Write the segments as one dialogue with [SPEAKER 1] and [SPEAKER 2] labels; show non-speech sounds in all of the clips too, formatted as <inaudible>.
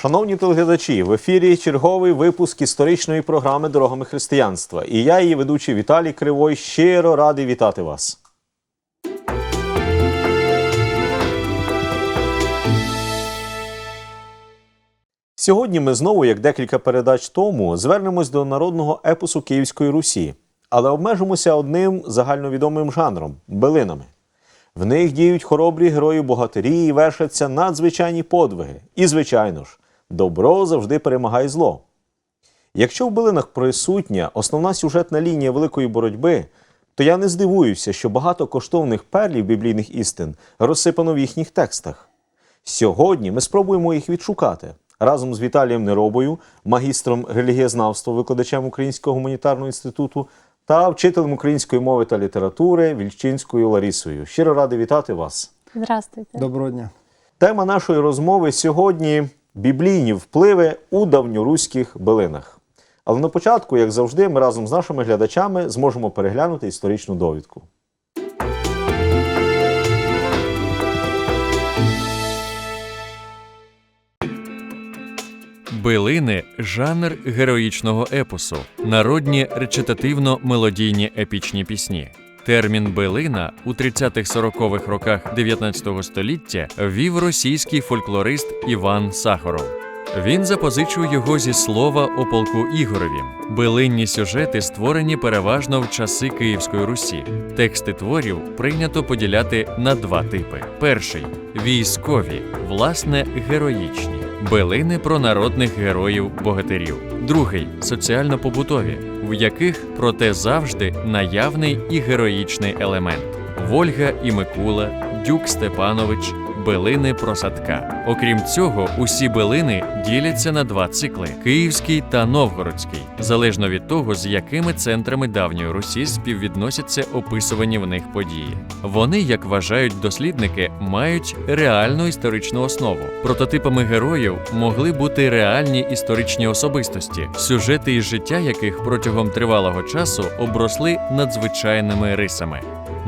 [SPEAKER 1] Шановні телеглядачі, в ефірі черговий випуск історичної програми Дорогами християнства. І я, її ведучий Віталій Кривой, щиро радий вітати вас. Сьогодні ми знову, як декілька передач тому, звернемось до народного епосу Київської Русі, але обмежимося одним загальновідомим жанром билинами. В них діють хоробрі герої богатирі і вершаться надзвичайні подвиги. І, звичайно ж, добро завжди перемагає зло. Якщо в билинах присутня основна сюжетна лінія великої боротьби, то я не здивуюся, що багато коштовних перлів біблійних істин розсипано в їхніх текстах. Сьогодні ми спробуємо їх відшукати разом з Віталієм Неробою, магістром релігієзнавства, викладачем Українського гуманітарного інституту та вчителем української мови та літератури Вільчинською Ларісою. Щиро радий вітати вас.
[SPEAKER 2] Здравствуйте.
[SPEAKER 3] Доброго дня.
[SPEAKER 1] Тема нашої розмови сьогодні біблійні впливи у давньоруських билинах. Але на початку, як завжди, ми разом з нашими глядачами зможемо переглянути історичну довідку.
[SPEAKER 4] Билини жанр героїчного епосу, народні речитативно-мелодійні епічні пісні. Термін билина у 30-40-х роках 19 століття ввів російський фольклорист Іван Сахаров. Він запозичив його зі слова о полку Ігорові. Билинні сюжети створені переважно в часи Київської Русі. Тексти творів прийнято поділяти на два типи: перший військові, власне, героїчні. Билини про народних героїв-богатирів. Другий соціально-побутові, в яких проте завжди наявний і героїчний елемент. Вольга і Микула, Дюк Степанович, билини про садка. Окрім цього, усі билини діляться на два цикли: Київський та Новгородський, залежно від того, з якими центрами давньої Русі співвідносяться описувані в них події. Вони, як вважають дослідники, мають реальну історичну основу. Прототипами героїв могли бути реальні історичні особистості, сюжети із життя яких протягом тривалого часу обросли надзвичайними рисами.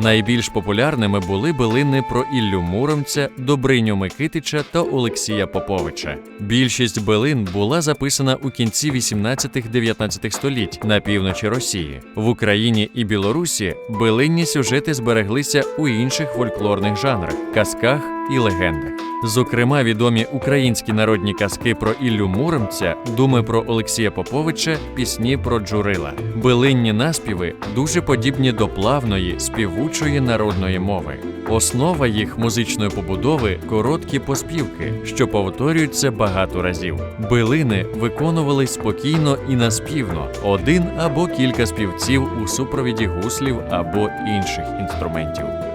[SPEAKER 4] Найбільш популярними були билини про Іллю Муромця, Добриню Микитича та Олексія Поповича. Більшість билин була записана у кінці 18-19 століть на півночі Росії. В Україні і Білорусі билинні сюжети збереглися у інших фольклорних жанрах казках і легендах. Зокрема, відомі українські народні казки про Іллю Муромця, думи про Олексія Поповича, пісні про Джурила. Билинні наспіви дуже подібні до плавної, співучої народної мови. Основа їх музичної побудови короткі поспівки, що повторюються багато разів. Билини виконували спокійно і наспівно, один або кілька співців у супровіді гуслів або інших інструментів.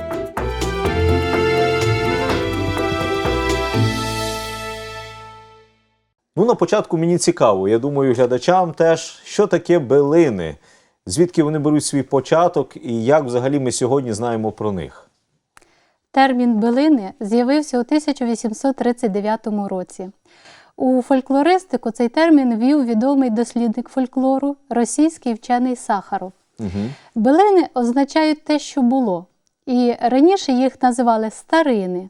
[SPEAKER 1] Ну, на початку мені цікаво, я думаю, глядачам теж, що таке билини, звідки вони беруть свій початок і як взагалі ми сьогодні знаємо про них.
[SPEAKER 2] Термін билини з'явився у 1839 році. У фольклористику цей термін ввів відомий дослідник фольклору, російський вчений Сахаров.
[SPEAKER 1] Угу.
[SPEAKER 2] Билини означають те, що було. І раніше їх називали старини,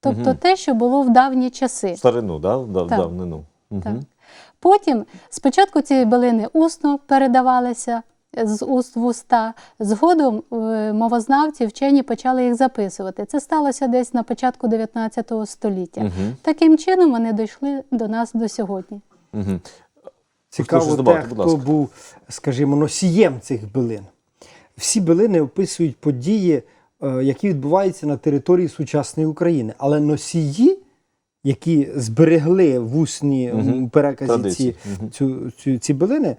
[SPEAKER 2] тобто
[SPEAKER 1] Мгм.
[SPEAKER 2] те, що було в давні часи.
[SPEAKER 1] Старину, да? Да,
[SPEAKER 2] Так.
[SPEAKER 1] давнину.
[SPEAKER 2] Так. Потім спочатку ці билини усно передавалися з уст в уста. Згодом е, мовознавці вчені почали їх записувати. Це сталося десь на початку 19 століття.
[SPEAKER 1] Угу.
[SPEAKER 2] Таким чином вони дійшли до нас до сьогодні.
[SPEAKER 1] Угу.
[SPEAKER 3] Цікаво те,
[SPEAKER 1] добавити,
[SPEAKER 3] хто був, скажімо, носієм цих билин. Всі билини описують події, е, які відбуваються на території сучасної України. Але носії, які зберегли в усній
[SPEAKER 1] Мгм.
[SPEAKER 3] м, переказі ці, цю, цю, ці билини,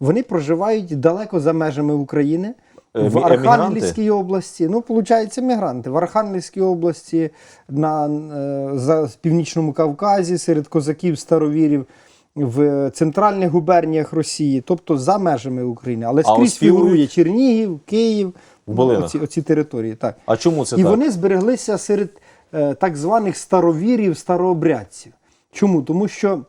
[SPEAKER 3] вони проживають далеко за межами України.
[SPEAKER 1] Е,
[SPEAKER 3] В? Архангельській області, ну, виходить, мігранти. В Архангельській області, на е, за, Північному Кавказі, серед козаків, старовірів, в центральних губерніях Росії, тобто за межами України. Але
[SPEAKER 1] А
[SPEAKER 3] скрізь фігурує Чернігів, Київ,
[SPEAKER 1] В
[SPEAKER 3] оці, оці території. Так.
[SPEAKER 1] А чому це
[SPEAKER 3] І
[SPEAKER 1] так?
[SPEAKER 3] вони збереглися серед е, так званих старовірів, старообрядців. Чому? Тому що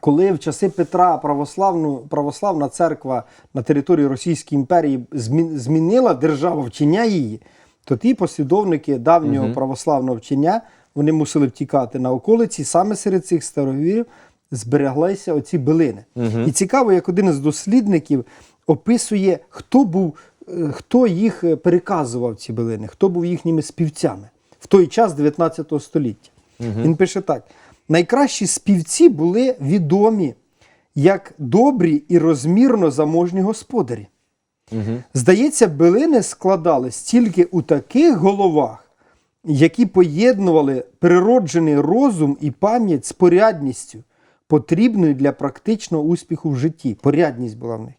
[SPEAKER 3] коли в часи Петра православну, православна церква на території Російської імперії змінила державу вчення її, то ті послідовники давнього
[SPEAKER 1] Мгм.
[SPEAKER 3] православного вчення вони мусили втікати на околиці. Саме серед цих старовірів збереглися оці билини. І цікаво, як один з дослідників описує, хто був, е, хто їх е, переказував ці билини, хто був їхніми співцями той час 19 століття. Він пише так: найкращі співці були відомі як добрі і розмірно заможні господарі. Здається, билини складались тільки у таких головах, які поєднували природжений розум і пам'ять з порядністю, потрібною для практичного успіху в житті. Порядність була в них.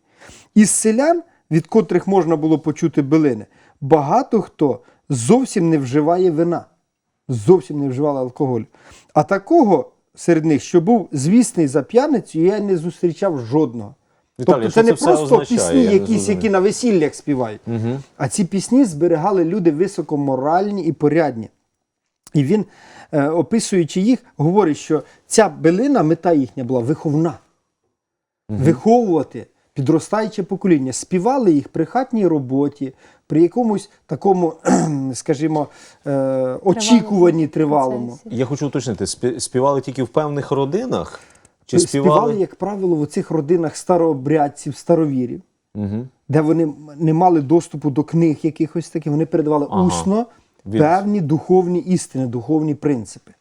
[SPEAKER 3] Із селян, від котрих можна було почути билини, багато хто зовсім не вживає вина, зовсім не вживали алкоголю. А такого серед них, що був звісний за п'яницю, я не зустрічав жодного.
[SPEAKER 1] Віталій,
[SPEAKER 3] тобто це
[SPEAKER 1] це
[SPEAKER 3] не
[SPEAKER 1] все
[SPEAKER 3] просто
[SPEAKER 1] означає?
[SPEAKER 3] пісні, якісь, які на весіллях співають, а ці пісні зберігали люди високоморальні і порядні. І він, е, описуючи їх, говорить, що ця билина, мета їхня була виховна. Виховувати підростаюче покоління. Співали їх при хатній роботі, при якомусь такому, <clears throat> скажімо, е, очікуванні тривалому.
[SPEAKER 1] Я хочу уточнити, співали тільки в певних родинах? Чи
[SPEAKER 3] співали,
[SPEAKER 1] співали?
[SPEAKER 3] як правило, в оцих родинах старообрядців, старовірів,
[SPEAKER 1] Угу.
[SPEAKER 3] де вони не мали доступу до книг якихось таких, вони передавали
[SPEAKER 1] Ага.
[SPEAKER 3] усно певні духовні істини, духовні принципи.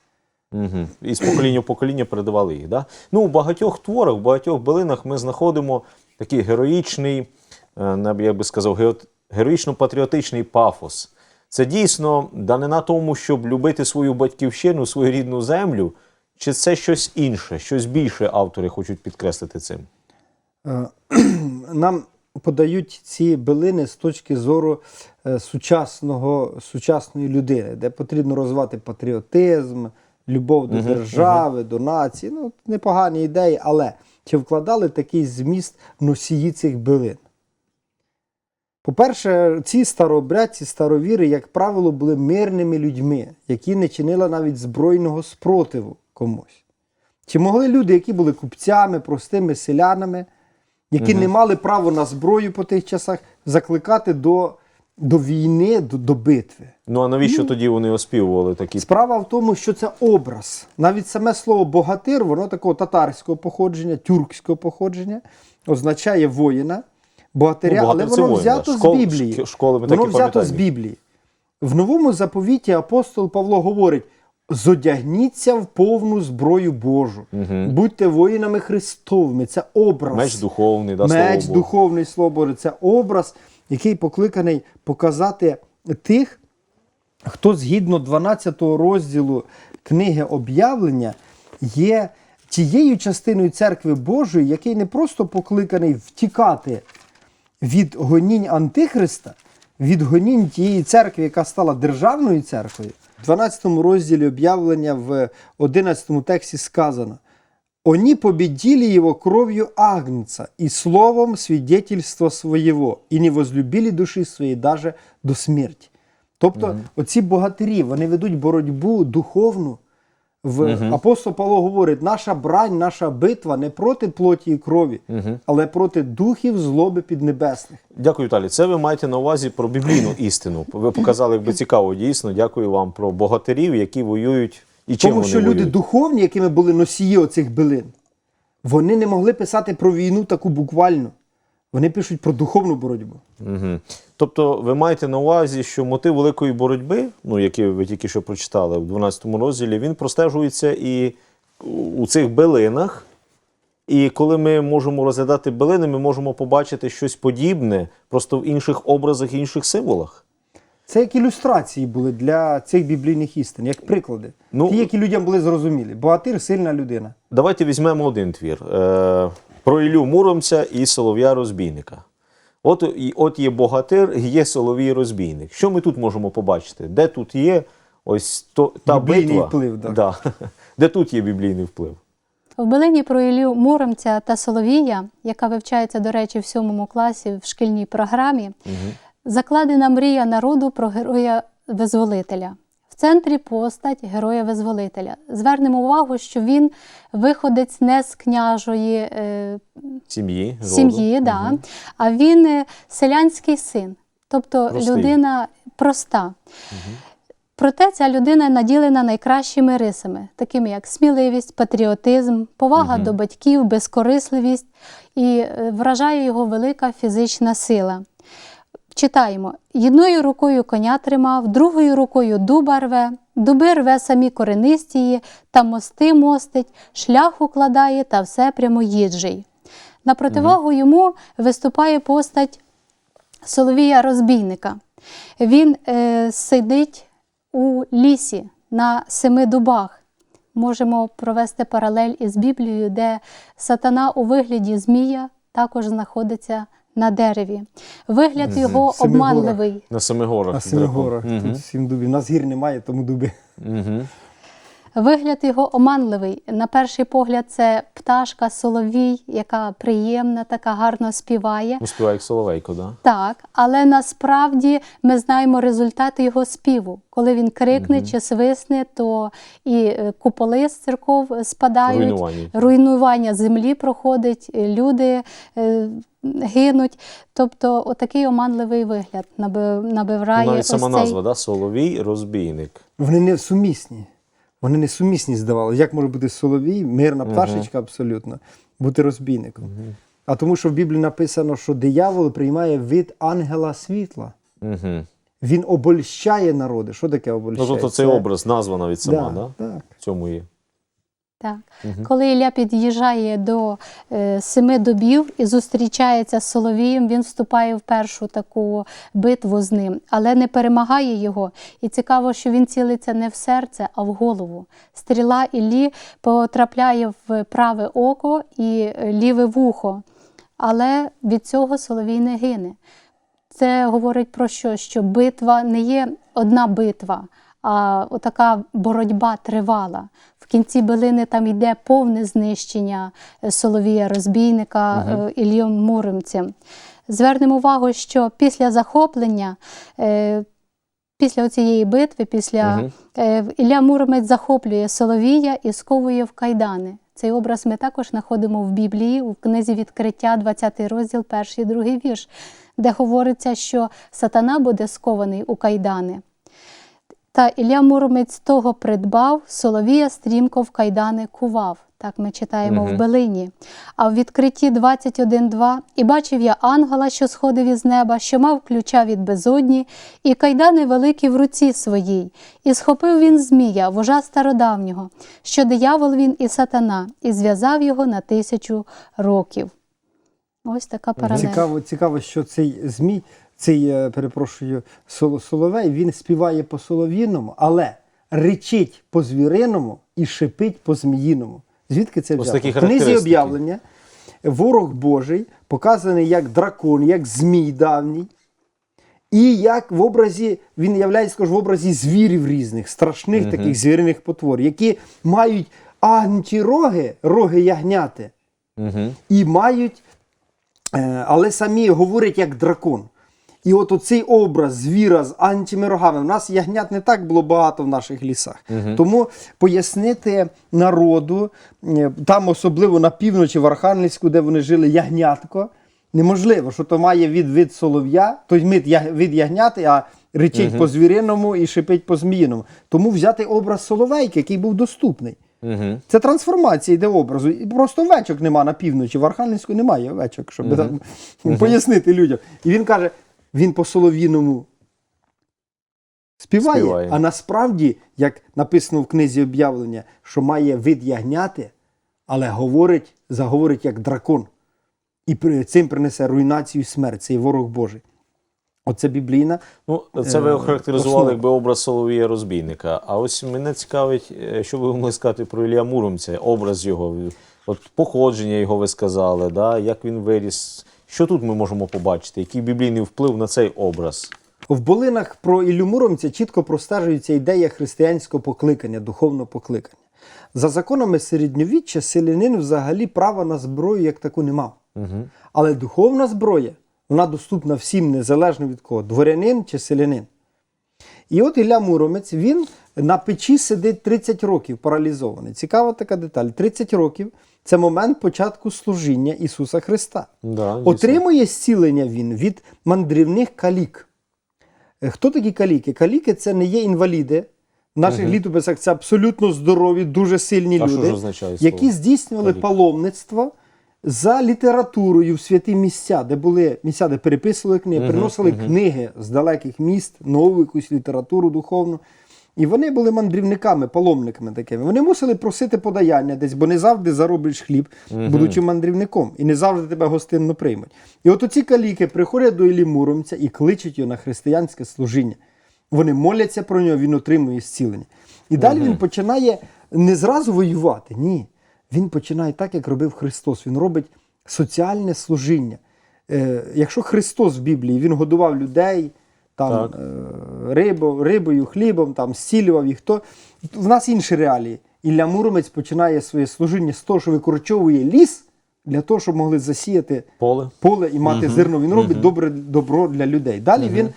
[SPEAKER 1] Угу. І з покоління в покоління передавали їх. Да? Ну, у багатьох творах, в багатьох билинах ми знаходимо такий героїчний, е, я би сказав, героїчно-патріотичний пафос. Це дійсно данина тому, щоб любити свою батьківщину, свою рідну землю, чи це щось інше, щось більше автори хочуть підкреслити цим?
[SPEAKER 3] Е, <clears throat> Нам подають ці билини з точки зору е, сучасного, сучасної людини, де потрібно розвивати патріотизм, любов до держави, до нації. Ну, непогані ідеї, але чи вкладали такий зміст носії цих билин? По-перше, ці старообрядці, старовіри, як правило, були мирними людьми, які не чинили навіть збройного спротиву комусь. Чи могли люди, які були купцями, простими селянами, які не мали права на зброю по тих часах, закликати до, до війни, до, до битви?
[SPEAKER 1] Ну а навіщо тоді вони оспівували такі?
[SPEAKER 3] Справа в тому, що це образ. Навіть саме слово богатир, воно такого татарського походження, тюркського походження, означає воїна, богатиря,
[SPEAKER 1] Ну,
[SPEAKER 3] але
[SPEAKER 1] це
[SPEAKER 3] воно
[SPEAKER 1] воїн, да.
[SPEAKER 3] взято
[SPEAKER 1] Школ-
[SPEAKER 3] з Біблії.
[SPEAKER 1] шк- школи ми
[SPEAKER 3] воно
[SPEAKER 1] такі
[SPEAKER 3] взято з
[SPEAKER 1] пам'ятаємо.
[SPEAKER 3] Біблії. В новому заповіті апостол Павло говорить: зодягніться в повну зброю Божу, будьте воїнами Христовими. Це образ.
[SPEAKER 1] Меч духовний, да,
[SPEAKER 3] Меч
[SPEAKER 1] слово Боже.
[SPEAKER 3] духовний слово Боже. Це образ, який покликаний показати тих, хто згідно 12 розділу книги об'явлення є тією частиною церкви Божої, який не просто покликаний втікати від гонінь Антихриста, від гонінь тієї церкви, яка стала державною церквою. В 12 розділі об'явлення в 11 тексті сказано: Они победили его кровью Агнца и словом свидетельства своего, и не возлюбили душі своєї даже до смерті. Тобто, оці богатирі вони ведуть боротьбу духовну. В апостол Павло говорить: наша брань, наша битва не проти плоті і крові, але проти духів злоби піднебесних.
[SPEAKER 1] Дякую, Віталій. Це ви маєте на увазі про біблійну істину. Ви показали, якби цікаво, дійсно. Дякую вам про богатирів, які воюють і чим
[SPEAKER 3] Тому
[SPEAKER 1] вони
[SPEAKER 3] що люди
[SPEAKER 1] воюють.
[SPEAKER 3] духовні, якими були носії оцих билин, вони не могли писати про війну таку буквально. Вони пишуть про духовну боротьбу.
[SPEAKER 1] Угу. Тобто ви маєте на увазі, що мотив великої боротьби, ну який ви тільки що прочитали в 12 розділі, він простежується і у цих билинах. І коли ми можемо розглядати билини, ми можемо побачити щось подібне, просто в інших образах і інших символах.
[SPEAKER 3] Це як ілюстрації були для цих біблійних істин, як приклади.
[SPEAKER 1] Ну,
[SPEAKER 3] Ті, які людям були зрозумілі. Богатир сильна людина.
[SPEAKER 1] Давайте візьмемо один твір е, про Ілю Муромця і Солов'я Розбійника. От, от є богатир, є Соловій Розбійник. Що ми тут можемо побачити? Де тут є ось то, та
[SPEAKER 3] Біблійний
[SPEAKER 1] битва?
[SPEAKER 3] вплив, так.
[SPEAKER 1] Да. <laughs> Де тут є біблійний вплив?
[SPEAKER 2] В Билині про Іллю Муромця та Соловія, яка вивчається, до речі, в сьомому класі в шкільній програмі, закладена мрія народу про героя-визволителя. В центрі постать героя-визволителя. Звернемо увагу, що він виходець не з княжої е,
[SPEAKER 1] Сім'ї.
[SPEAKER 2] сім'ї, да, а він е, селянський син, тобто
[SPEAKER 1] Простий.
[SPEAKER 2] людина проста. Проте ця людина наділена найкращими рисами, такими як сміливість, патріотизм, повага до батьків, безкорисливість і е, вражає його велика фізична сила. Читаємо: одною рукою коня тримав, другою рукою дуба рве, дуби рве самі коренистії, та мости мостить, шлях укладає та все прямоїджий. На противагу йому виступає постать Соловія розбійника. Він е, сидить у лісі на семи дубах. Можемо провести паралель із Біблією, де сатана у вигляді змія також знаходиться на дереві. Вигляд його обманливий.
[SPEAKER 1] На самих горах.
[SPEAKER 3] На семи горах.
[SPEAKER 1] Мгм.
[SPEAKER 3] Тут сім дубів. У нас гір немає, тому дуби.
[SPEAKER 1] Мгм.
[SPEAKER 2] Вигляд його оманливий. На перший погляд, це пташка соловій, яка приємна, така гарно співає.
[SPEAKER 1] Ну, співає як Соловейко, да?
[SPEAKER 2] Так, але насправді ми знаємо результати його співу. Коли він крикне чи свисне, то і е, куполи з церков спадають,
[SPEAKER 1] Руйнування.
[SPEAKER 2] руйнування землі проходить, е, люди е, гинуть. Тобто, отакий оманливий вигляд наби- набирає
[SPEAKER 1] Навіть
[SPEAKER 2] ось
[SPEAKER 1] сама
[SPEAKER 2] цей
[SPEAKER 1] назва, да? Соловій, розбійник.
[SPEAKER 3] Вони не сумісні. Вони не сумісні здавалося. Як може бути соловій, мирна пташечка абсолютно, бути розбійником? А тому, що в Біблії написано, що диявол приймає від ангела світла.
[SPEAKER 1] Угу.
[SPEAKER 3] Він обольщає народи. Що таке
[SPEAKER 1] Ну,
[SPEAKER 3] обольщає?
[SPEAKER 1] тобто цей
[SPEAKER 3] Це-
[SPEAKER 1] образ, назва навіть сама, да?
[SPEAKER 3] Так.
[SPEAKER 1] В цьому є.
[SPEAKER 2] Так. Коли Ілля під'їжджає до е, семи добів і зустрічається з Соловієм, він вступає в першу таку битву з ним, але не перемагає його. І цікаво, що він цілиться не в серце, а в голову. Стріла Іллі потрапляє в праве око і е, ліве вухо, але від цього Соловій не гине. Це говорить про що? Що битва не є одна битва, а отака боротьба тривала. Кінці билини там йде повне знищення е, Соловія розбійника е, Іллєм Муромцем. Звернемо увагу, що після захоплення, е, після цієї битви, після
[SPEAKER 1] Мгм.
[SPEAKER 2] е, Ілля Муромець захоплює Соловія і сковує в кайдани. Цей образ ми також знаходимо в Біблії, у книзі відкриття, 20 розділ, перший другий вірш, де говориться, що сатана буде скований у кайдани. Та Ілля Муромець того придбав, Соловія стрімко в кайдани кував. Так ми читаємо в
[SPEAKER 1] Мгм.
[SPEAKER 2] Белині. А в відкритті 21.2 і бачив я ангела, що сходив із неба, що мав ключа від безодні, і кайдани великі в руці своїй. І схопив він змія, вожа стародавнього, що диявол він і сатана, і зв'язав його на тисячу років. Ось така паралель.
[SPEAKER 3] Цікаво, цікаво, що цей змій, цей, е, перепрошую, Соловей, він співає по солов'їному, але речить по звіриному і шипить по зміїному. Звідки це
[SPEAKER 1] такі
[SPEAKER 3] В книзі об'явлення ворог Божий показаний як дракон, як змій давній. І як в образі, він являється також в образі звірів різних, страшних таких звіриних потвор, які мають антироги, роги ягняти,
[SPEAKER 1] Угу.
[SPEAKER 3] і мають, е, але самі говорять як дракон. І от оцей образ звіра з антими рогами. У нас ягнят не так було багато в наших лісах. Тому пояснити народу, е, там особливо на півночі, в Архангельську, де вони жили, ягнятко, неможливо, що то має від, від солов'я, мит від ягняти, а речить по звіриному і шипить по зміїному. Тому взяти образ соловейки, який був доступний.
[SPEAKER 1] Угу.
[SPEAKER 3] Це трансформація йде образу. І просто овечок нема на півночі. В Архангельську немає овечок, щоб там пояснити людям. І він каже: він по солов'їному співає,
[SPEAKER 1] Співає.
[SPEAKER 3] а насправді, як написано в книзі об'явлення, що має вид ягняти, але говорить, заговорить як дракон. І цим принесе руйнацію і смерть. Цей ворог Божий. Оце біблійна.
[SPEAKER 1] Ну, це ви
[SPEAKER 3] Е,
[SPEAKER 1] охарактеризували якби образ Соловія розбійника. А ось мене цікавить, е, що ви могли сказати про Ілля Муромця, образ його, от походження його ви сказали, да? як він виріс. Що тут ми можемо побачити? Який біблійний вплив на цей образ?
[SPEAKER 3] В болинах про Іллю Муромця чітко простежується ідея християнського покликання, духовного покликання. За законами середньовіччя селянин взагалі права на зброю як таку не мав.
[SPEAKER 1] Угу.
[SPEAKER 3] Але духовна зброя вона доступна всім, незалежно від кого, дворянин чи селянин. І от Ілля Муромець, він на печі сидить 30 років паралізований. Цікава така деталь. 30 років це момент початку служіння Ісуса Христа.
[SPEAKER 1] Да.
[SPEAKER 3] Отримує зцілення він від мандрівних калік. Е, Хто такі каліки? Каліки це не є інваліди. В наших літописах це абсолютно здорові, дуже сильні
[SPEAKER 1] А що
[SPEAKER 3] люди,
[SPEAKER 1] ж означає
[SPEAKER 3] які здійснювали
[SPEAKER 1] калік?
[SPEAKER 3] паломництво за літературою в святі місця, де були місця, де переписували книги, приносили книги з далеких міст, нову якусь літературу духовну. І вони були мандрівниками, паломниками такими. Вони мусили просити подаяння десь, бо не завжди заробиш хліб, будучи мандрівником, і не завжди тебе гостинно приймуть. І от оці каліки приходять до Іллі Муромця і кличуть його на християнське служіння. Вони моляться про нього, він отримує зцілення. І далі він починає не зразу воювати, ні. Він починає так, як робив Христос. Він робить соціальне служіння. Е, якщо Христос в Біблії він годував людей там,
[SPEAKER 1] Так.
[SPEAKER 3] е, рибо, рибою, хлібом, там, зцілював їх, то в нас інші реалії. Ілля Муромець починає своє служіння з того, що викорчовує ліс для того, щоб могли засіяти
[SPEAKER 1] Поле.
[SPEAKER 3] поле і мати зерно. Він робить добре добро для людей. Далі він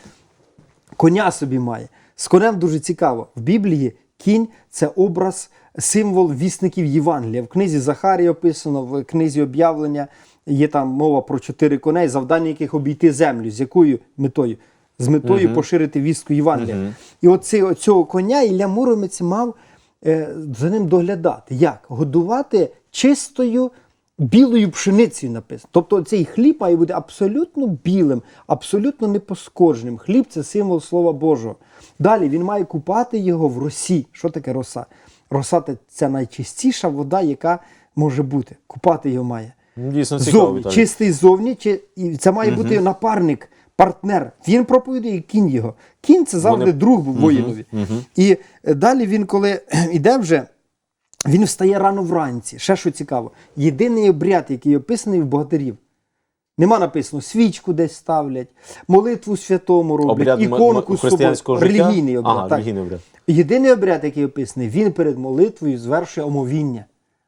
[SPEAKER 3] коня собі має. З конем дуже цікаво. В Біблії кінь це образ, символ вісників Євангелія. В книзі Захарія описано, в книзі об'явлення є там мова про чотири коней, завдання яких обійти землю. З якою метою? З метою поширити вістку Євангелія. І оці, оцього коня Ілля Муромець мав е, за ним доглядати. Як? Годувати чистою білою пшеницею написано. Тобто цей хліб має бути абсолютно білим, абсолютно непоскорженим. Хліб це символ Слова Божого. Далі він має купати його в росі. Що таке роса? Роса це- найчистіша вода, яка може бути. Купати його має.
[SPEAKER 1] Дійсно цікаво.
[SPEAKER 3] Зовні,
[SPEAKER 1] Віталій.
[SPEAKER 3] чистий зовні, чи, і це має бути напарник, партнер. Він проповідує кінь його. Кінь це завжди
[SPEAKER 1] Вони-
[SPEAKER 3] друг воїнові. І е, далі він, коли <clears throat> йде вже, він встає рано вранці. Ще що цікаво, єдиний обряд, який описаний в богатирів. Нема написано, свічку десь ставлять, молитву святому роблять,
[SPEAKER 1] Обряд
[SPEAKER 3] іконку з собою. Релігійний обряд.
[SPEAKER 1] Ага,
[SPEAKER 3] так.
[SPEAKER 1] релігійний обряд.
[SPEAKER 3] Єдиний обряд, який описаний, він перед молитвою звершує омовіння,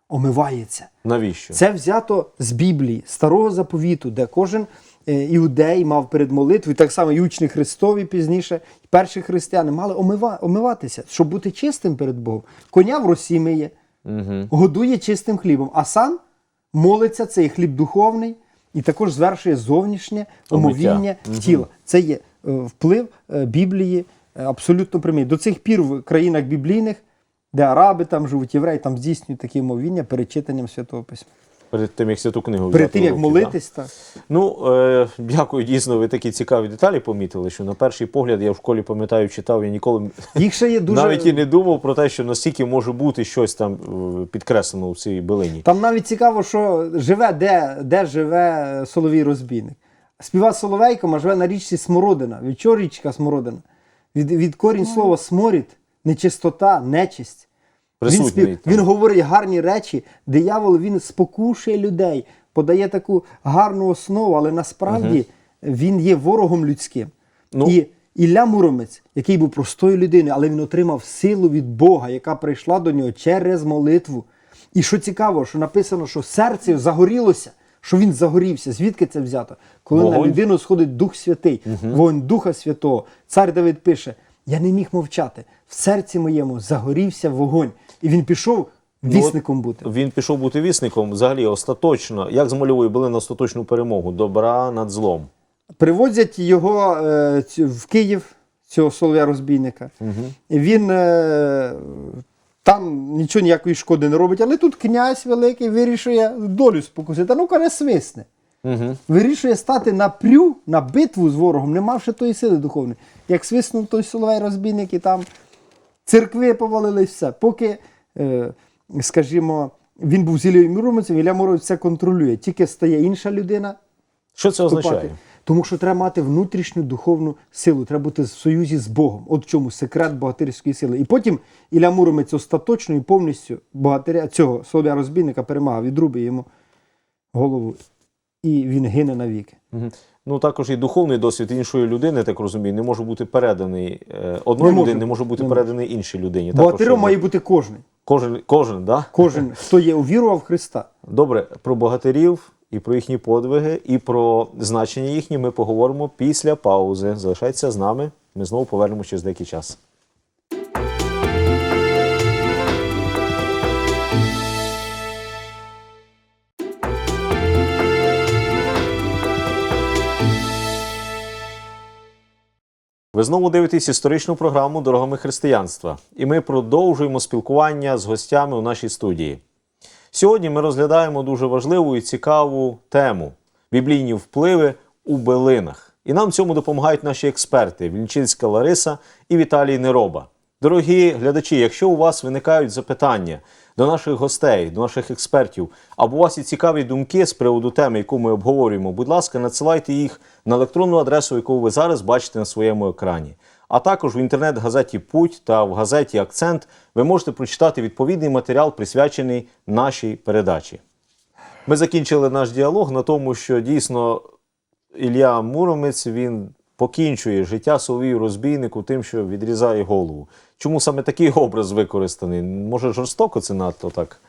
[SPEAKER 3] омивається.
[SPEAKER 1] Навіщо?
[SPEAKER 3] Це взято з Біблії, старого заповіту, де кожен е, іудей мав перед молитвою, так само і учні Христові пізніше, і перші християни мали омива, омиватися, щоб бути чистим перед Богом. Коня в росі миє, годує чистим хлібом, а сам молиться цей хліб духовний і також звершує зовнішнє омовіння тіла. Це є е, вплив е, Біблії е, абсолютно прямий. До цих пір в країнах біблійних, де араби там живуть, євреї, там здійснюють такі мовіння перед читанням Святого Письма.
[SPEAKER 1] Перед тим, як святу книгу
[SPEAKER 3] Перед тим, як
[SPEAKER 1] руки, да?
[SPEAKER 3] молитись, так.
[SPEAKER 1] Ну, е, дякую, дійсно, ви такі цікаві деталі помітили, що на перший погляд я в школі пам'ятаю, читав, я ніколи
[SPEAKER 3] Їх ще є дуже.
[SPEAKER 1] навіть і не думав про те, що настільки може бути щось там е, підкреслено в цій билині.
[SPEAKER 3] Там навіть цікаво, що живе, де, де живе Соловій розбійник. Співа Соловейком, а живе на річці Смородина. Від чого річка Смородина? Від, від корінь слова сморід, нечистота, нечисть. Він,
[SPEAKER 1] Присутній
[SPEAKER 3] спів... він говорить гарні речі. Диявол він спокушує людей, подає таку гарну основу, але насправді він є ворогом людським.
[SPEAKER 1] Ну.
[SPEAKER 3] І Ілля Муромець, який був простою людиною, але він отримав силу від Бога, яка прийшла до нього через молитву. І що цікаво, що написано, що серце загорілося, що він загорівся. Звідки це взято? Коли на людину сходить Дух Святий, вогонь Духа Святого. Цар Давид пише: Я не міг мовчати. В серці моєму загорівся вогонь. І він пішов вісником бути.
[SPEAKER 1] Він пішов бути вісником взагалі остаточно. Як змальовує були на остаточну перемогу? Добра над злом.
[SPEAKER 3] Привозять його е, в Київ, цього солов'я розбійника. І Він е, там нічого ніякої шкоди не робить, але тут князь великий вирішує долю спокусити. Ну-ка не свисне.
[SPEAKER 1] Угу.
[SPEAKER 3] Вирішує стати на прю, на битву з ворогом, не мавши тої сили духовної. Як свиснув той соловей розбійник, і там церкви повалились все. Поки, е, скажімо, він був з Ілією Муромцем, Ілля Муромець це контролює. Тільки стає інша людина,
[SPEAKER 1] Що це
[SPEAKER 3] вступати.
[SPEAKER 1] означає?
[SPEAKER 3] Тому що треба мати внутрішню духовну силу, треба бути в союзі з Богом. От в чому секрет богатирської сили. І потім Ілля Муромець остаточно і повністю богатиря цього солов'я розбійника перемагав, відрубує йому голову, і він гине навіки.
[SPEAKER 1] Мгм. Ну також і духовний досвід іншої людини, так розумію, не може бути переданий одній одної
[SPEAKER 3] Не може бути, не
[SPEAKER 1] переданий іншій людині. Також,
[SPEAKER 3] має бути кожен.
[SPEAKER 1] кожен, кожен, да?
[SPEAKER 3] Кожен, хто є увірував в Христа.
[SPEAKER 1] Добре, про богатирів і про їхні подвиги, і про значення їхні ми поговоримо після паузи. Залишайтеся з нами. Ми знову повернемося через деякий час. Ви знову дивитесь історичну програму Дорогами християнства, і ми продовжуємо спілкування з гостями у нашій студії. Сьогодні ми розглядаємо дуже важливу і цікаву тему біблійні впливи у билинах. І нам в цьому допомагають наші експерти Вільчинська Лариса і Віталій Нероба. Дорогі глядачі, якщо у вас виникають запитання до наших гостей, до наших експертів, або у вас є цікаві думки з приводу теми, яку ми обговорюємо, будь ласка, надсилайте їх на електронну адресу, яку ви зараз бачите на своєму екрані. А також в інтернет-газеті Путь та в газеті Акцент ви можете прочитати відповідний матеріал, присвячений нашій передачі. Ми закінчили наш діалог на тому, що дійсно Ілля Муромець він покінчує життя Соловію розбійнику тим, що відрізає голову. Чому саме такий образ використаний? Може, жорстоко це надто так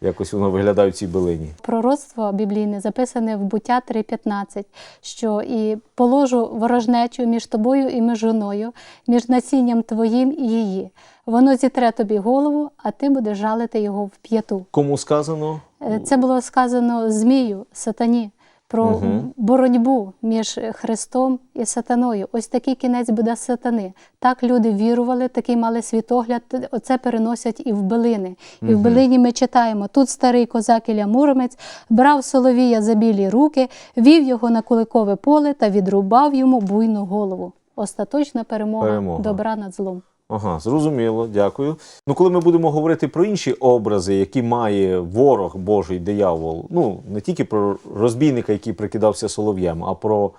[SPEAKER 1] якось воно виглядає в цій билині?
[SPEAKER 2] Пророцтво біблійне записане в буття 3.15, що і положу ворожнечу між тобою і між жоною, між насінням твоїм і її. Воно зітре тобі голову, а ти будеш жалити його в п'яту.
[SPEAKER 1] Кому сказано?
[SPEAKER 2] Е, Це було сказано Змію, сатані, про боротьбу між Христом і сатаною. Ось такий кінець буде сатани. Так люди вірували, такий мали світогляд. Оце переносять і в билини. І в билині ми читаємо: тут старий козак Ілля Муромець брав Соловія за білі руки, вів його на куликове поле та відрубав йому буйну голову. Остаточна перемога,
[SPEAKER 1] Перемога.
[SPEAKER 2] добра над злом.
[SPEAKER 1] Ага, зрозуміло, дякую. Ну, коли ми будемо говорити про інші образи, які має ворог Божий диявол, ну не тільки про розбійника, який прикидався солов'єм, а про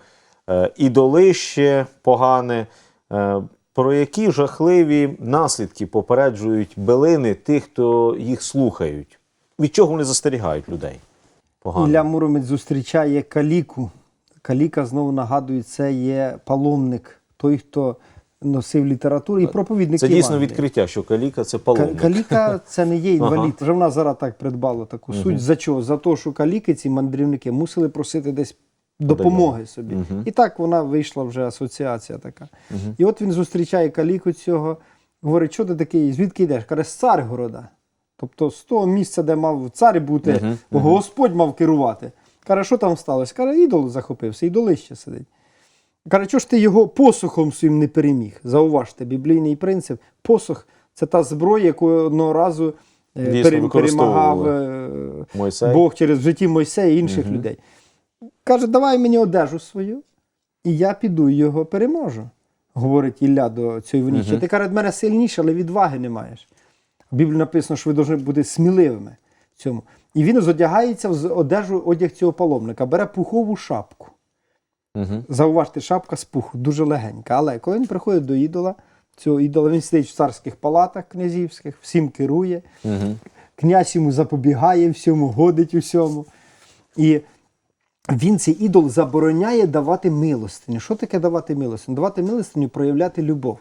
[SPEAKER 1] е, ідолище погане, е, про які жахливі наслідки попереджують билини тих, хто їх слухають. Від чого вони застерігають людей? Погано.
[SPEAKER 3] Ілля Муромець зустрічає каліку. Каліка знову нагадує, це є паломник, той, хто носив літературу і проповідник.
[SPEAKER 1] Це дійсно
[SPEAKER 3] Євангелія.
[SPEAKER 1] відкриття, що каліка це паломник.
[SPEAKER 3] Каліка це не є інвалід.
[SPEAKER 1] Ага.
[SPEAKER 3] Вже в нас зараз так придбало таку суть. За чого? За те, що каліки, ці мандрівники, мусили просити десь допомоги собі. І так вона вийшла вже асоціація така. І от він зустрічає каліку цього, говорить, що ти такий, звідки йдеш? Каже, з Царгорода. Тобто з того місця, де мав цар бути, Господь мав керувати. Каже, що там сталося? Каже, ідол захопився, ідолище сидить. Каже, чого ж ти його посохом своїм не переміг? Зауважте, біблійний принцип. Посох це та зброя, яку одного разу е,
[SPEAKER 1] Дійсно,
[SPEAKER 3] перемагав е,
[SPEAKER 1] Мойсей.
[SPEAKER 3] Бог через в житті Мойсея і інших людей. Каже, давай мені одежу свою, і я піду його переможу, говорить Ілля до цієї вонічі. Ти каже, від мене сильніше, але відваги не маєш. В Біблії написано, що ви повинні бути сміливими в цьому. І він зодягається в одежу одяг цього паломника, бере пухову шапку.
[SPEAKER 1] Угу.
[SPEAKER 3] Зауважте, шапка з пуху, дуже легенька. Але коли він приходить до ідола, цього ідола, він сидить в царських палатах князівських, всім керує,
[SPEAKER 1] Угу.
[SPEAKER 3] князь йому запобігає всьому, годить усьому. І він цей ідол забороняє давати милостиню. Що таке давати милостиню? Давати милостиню проявляти любов.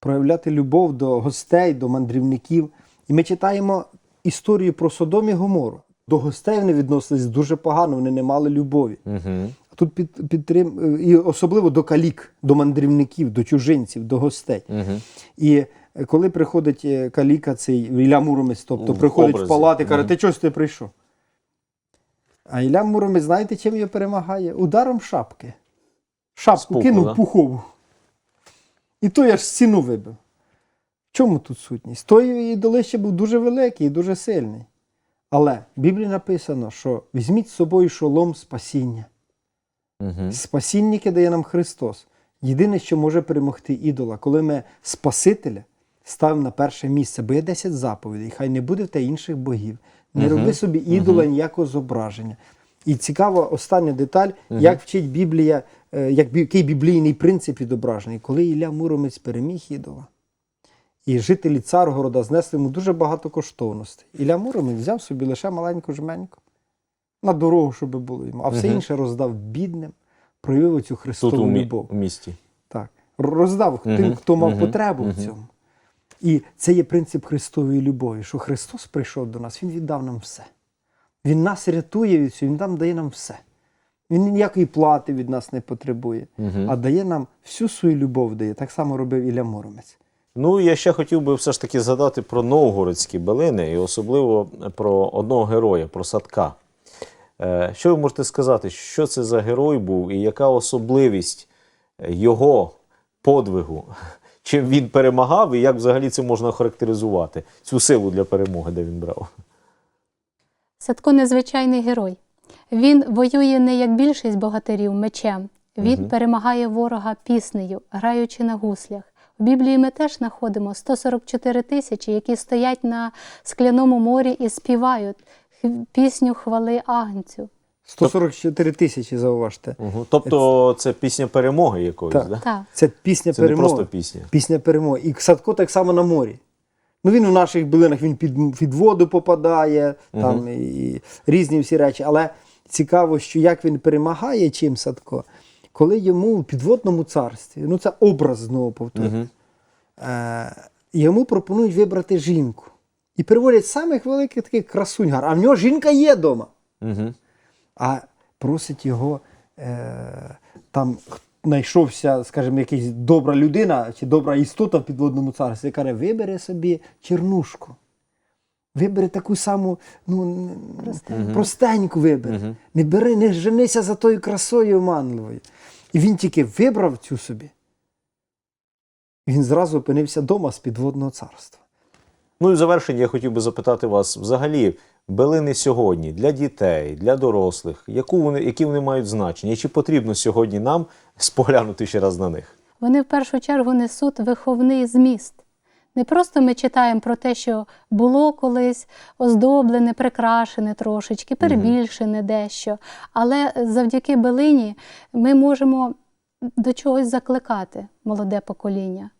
[SPEAKER 3] Проявляти любов до гостей, до мандрівників. І ми читаємо історію про Содом і Гомору. До гостей вони відносились дуже погано, вони не мали любові.
[SPEAKER 1] Угу.
[SPEAKER 3] Тут під, підтрим... і особливо до калік, до мандрівників, до чужинців, до гостей.
[SPEAKER 1] Угу.
[SPEAKER 3] І е, коли приходить е, каліка, цей Ілля Муромець, тобто
[SPEAKER 1] В
[SPEAKER 3] приходить
[SPEAKER 1] образі.
[SPEAKER 3] в палати, каже, ти чого ж ти прийшов? А Ілля Муромець, знаєте, чим його перемагає? Ударом шапки. Шапку
[SPEAKER 1] пуху,
[SPEAKER 3] кинув
[SPEAKER 1] да?
[SPEAKER 3] пухову. І то я ж стіну вибив. Чому тут сутність? Той ідолище був дуже великий і дуже сильний. Але в Біблії написано, що візьміть з собою шолом спасіння.
[SPEAKER 1] Угу.
[SPEAKER 3] Спасіння дає нам Христос. Єдине, що може перемогти ідола, коли ми Спасителя ставимо на перше місце, бо є 10 заповідей, хай не буде те інших богів. Не роби собі ідола ніякого зображення. І цікава остання деталь, як вчить Біблія, е, як, який біблійний принцип відображений, коли Ілля Муромець переміг ідола. І жителі Царгорода знесли йому дуже багато коштовностей. Ілля Муромець взяв собі лише маленьку жменьку на дорогу, щоб було йому, а все
[SPEAKER 1] Мгм.
[SPEAKER 3] інше роздав бідним, проявив цю
[SPEAKER 1] Тут
[SPEAKER 3] Христову
[SPEAKER 1] мі-
[SPEAKER 3] любов.
[SPEAKER 1] у місті.
[SPEAKER 3] Так. Роздав
[SPEAKER 1] Мгм,
[SPEAKER 3] тим, хто мав
[SPEAKER 1] мгм,
[SPEAKER 3] потребу
[SPEAKER 1] мгм.
[SPEAKER 3] в цьому. І це є принцип Христової любові, що Христос прийшов до нас, Він віддав нам все. Він нас рятує від цього, Він нам дає нам все. Він ніякої плати від нас не потребує,
[SPEAKER 1] Мгм.
[SPEAKER 3] а дає нам всю свою любов дає. Так само робив Ілля Муромець.
[SPEAKER 1] Ну, я ще хотів би все ж таки згадати про новгородські билини і особливо про одного героя, про Садка. Е, Що ви можете сказати, що це за герой був і яка особливість його подвигу. <laughs> Чим він перемагав і як взагалі це можна охарактеризувати? Цю силу для перемоги, де він брав?
[SPEAKER 2] Садко незвичайний герой. Він воює не як більшість богатирів мечем. Він перемагає ворога піснею, граючи на гуслях. В Біблії ми теж знаходимо 144 тисячі, які стоять на скляному морі і співають пісню хвали Агнцю.
[SPEAKER 3] 144 тисячі, зауважте.
[SPEAKER 1] Угу. Тобто це пісня перемоги якоїсь,
[SPEAKER 3] Так.
[SPEAKER 1] да?
[SPEAKER 2] Так.
[SPEAKER 3] Це пісня
[SPEAKER 1] Це не
[SPEAKER 3] перемоги.
[SPEAKER 1] просто пісня.
[SPEAKER 3] Пісня перемоги. І Садко так само на морі. Ну він у наших билинах він під, під воду попадає, там і різні всі речі. Але цікаво, що як він перемагає чим Садко, коли йому в підводному царстві, ну це образ знову повторюю,
[SPEAKER 1] Мгм.
[SPEAKER 3] е, йому пропонують вибрати жінку. І приводять самих великих таких красунь. гар. А в нього жінка є вдома.
[SPEAKER 1] Угу.
[SPEAKER 3] А просить його, е, там знайшовся, скажімо, якась добра людина чи добра істота в підводному царстві, яка каже, вибери собі чернушку. Вибери таку саму, ну,
[SPEAKER 2] Простеньку.
[SPEAKER 3] простеньку вибери. Не бери, не женися за тою красою оманливою. І він тільки вибрав цю собі. Він зразу опинився вдома з підводного царства.
[SPEAKER 1] Ну і в завершення я хотів би запитати вас взагалі. Билини сьогодні для дітей, для дорослих, яку вони, які вони мають значення? І чи потрібно сьогодні нам споглянути ще раз на них?
[SPEAKER 2] Вони в першу чергу несуть виховний зміст. Не просто ми читаємо про те, що було колись оздоблене, прикрашене трошечки, перебільшене дещо. Але завдяки билині ми можемо до чогось закликати молоде покоління,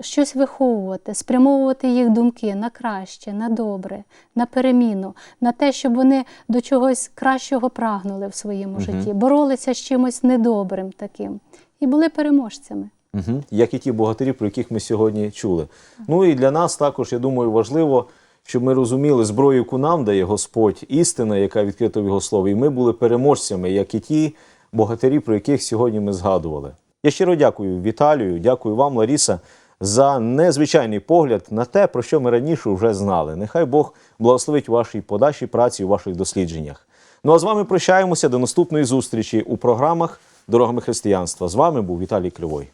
[SPEAKER 2] щось виховувати, спрямовувати їх думки на краще, на добре, на переміну, на те, щоб вони до чогось кращого прагнули в своєму житті, боролися з чимось недобрим таким і були переможцями.
[SPEAKER 1] Угу. Як і ті богатирі, про яких ми сьогодні чули. Ну і для нас також, я думаю, важливо, щоб ми розуміли зброю, яку нам дає Господь, істина, яка відкрита в його слові, і ми були переможцями, як і ті богатирі, про яких сьогодні ми згадували. Я щиро дякую Віталію, дякую вам, Ларіса, за незвичайний погляд на те, про що ми раніше вже знали. Нехай Бог благословить вашій подальшій праці у ваших дослідженнях. Ну а з вами прощаємося до наступної зустрічі у програмах Дорогами християнства. З вами був Віталій Кривой.